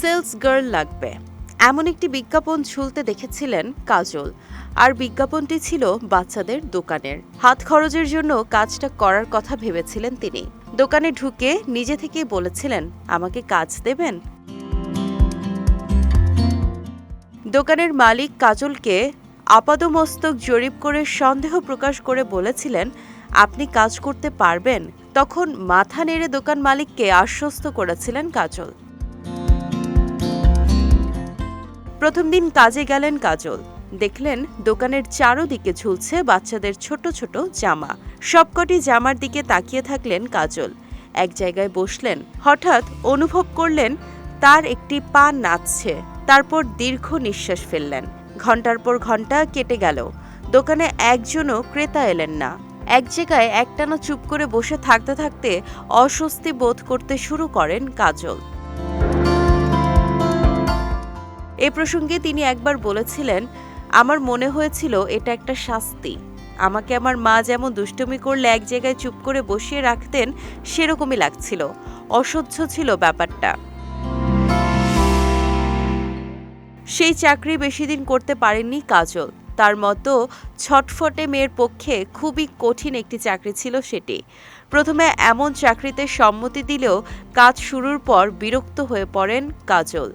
Sales girl লাগবে। এমন একটি বিজ্ঞাপন ঝুলতে দেখেছিলেন কাজল। আর বিজ্ঞাপনটি ছিল বাচ্চাদের দোকানের। হাত খরচের জন্য কাজটা করার কথা ভেবেছিলেন তিনি। দোকানে ঢুকে নিজে থেকেই বলেছিলেন, আমাকে কাজ দেবেন? দোকানের মালিক কাজলকে আপাদমস্তক জরিপ করে সন্দেহ প্রকাশ করে বলেছিলেন, আপনি কাজ করতে পারবেন? তখন মাথা নেড়ে দোকান মালিককে আশ্বস্ত করেছিলেন কাজল। প্রথম দিন কাজে গেলেন কাজল। দেখলেন দোকানের চারোদিকে ঝুলছে বাচ্চাদের ছোট ছোট জামা। সবকটি জামার দিকে তাকিয়ে থাকলেন কাজল। এক জায়গায় বসলেন, হঠাৎ অনুভব করলেন তার একটি পা নাচছে, তারপর দীর্ঘ নিঃশ্বাস ফেললেন। ঘণ্টার পর ঘণ্টা কেটে গেল। দোকানে একজনও ক্রেতা এলেন না। এক জায়গায় একটানা চুপ করে বসে থাকতে থাকতে অস্বস্তি বোধ করতে শুরু করেন কাজল। এ প্রসঙ্গে তিনি একবার বলেছিলেন, আমার মনে হয়েছিল এটা একটা শাস্তি। আমাকে আমার মা যেমন দুষ্টমি করলে এক জায়গায় চুপ করে বসিয়ে রাখতেন, সেরকমই লাগছিল। অসহ্য ছিল ব্যাপারটা। সেই চাকরি বেশি দিন করতে পারেননি কাজল। তার মতো ছটফটে মেয়ের পক্ষে খুবই কঠিন একটি চাকরি ছিল সেটি। প্রথমে এমন চাকরিতে সম্মতি দিলেও কাজ শুরুর পর বিরক্ত হয়ে পড়েন কাজল।